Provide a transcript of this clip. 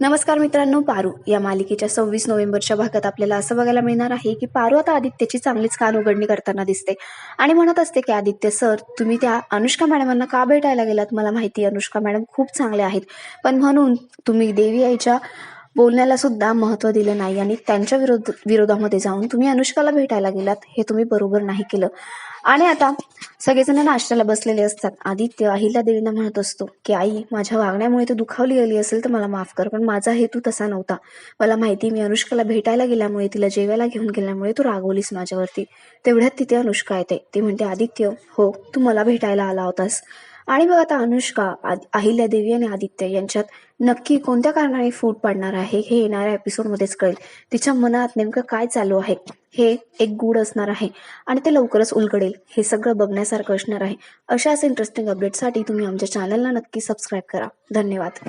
नमस्कार मित्रांनो पारू या मालिकेच्या सव्वीस नोव्हेंबरच्या भागात आपल्याला असं बघायला मिळणार आहे की पारू आता आदित्यची चांगलीच कान उघडणी करताना दिसते. आणि म्हणत असते की आदित्य सर तुम्ही त्या अनुष्का मॅडमांना का भेटायला गेलात? मला माहिती आहे अनुष्का मॅडम खूप चांगल्या आहेत. पण म्हणून तुम्ही देवी आईच्या बोलण्याला सुद्धा महत्त्व दिलं नाही आणि त्यांच्या विरोध विरोधामध्ये जाऊन तुम्ही अनुष्काला भेटायला गेलात हे तुम्ही बरोबर नाही केलं. आणि आता सगळेजण नाश्त्याला बसलेले असतात. आदित्य अहिल्या देवींना म्हणत असतो की आई माझ्या वागण्यामुळे तू दुखावली गेली असेल तर मला माफ कर पण माझा हेतू तसा नव्हता. मला माहिती मी अनुष्काला भेटायला गेल्यामुळे तिला जेवायला घेऊन गेल्यामुळे तू रागवलीस माझ्यावरती. तेवढ्यात तिथे अनुष्का येते. ती म्हणते आदित्य हो तू मला भेटायला आला होतास. आणि मग आता अनुष्का अहिल्या देवी आणि आदित्य यांच्यात नक्की कोणत्या कारणाने फूट पडणार आहे हे येणाऱ्या एपिसोडमध्येच कळेल. तिच्या मनात नेमकं काय चालू आहे हे एक गूढ असणार आहे आणि ते लवकरच उलगडेल. हे सगळं बघण्यासारखं असणार आहे. अशाच इंटरेस्टिंग अपडेटसाठी तुम्ही आमच्या चॅनलला नक्की सबस्क्राईब करा. धन्यवाद.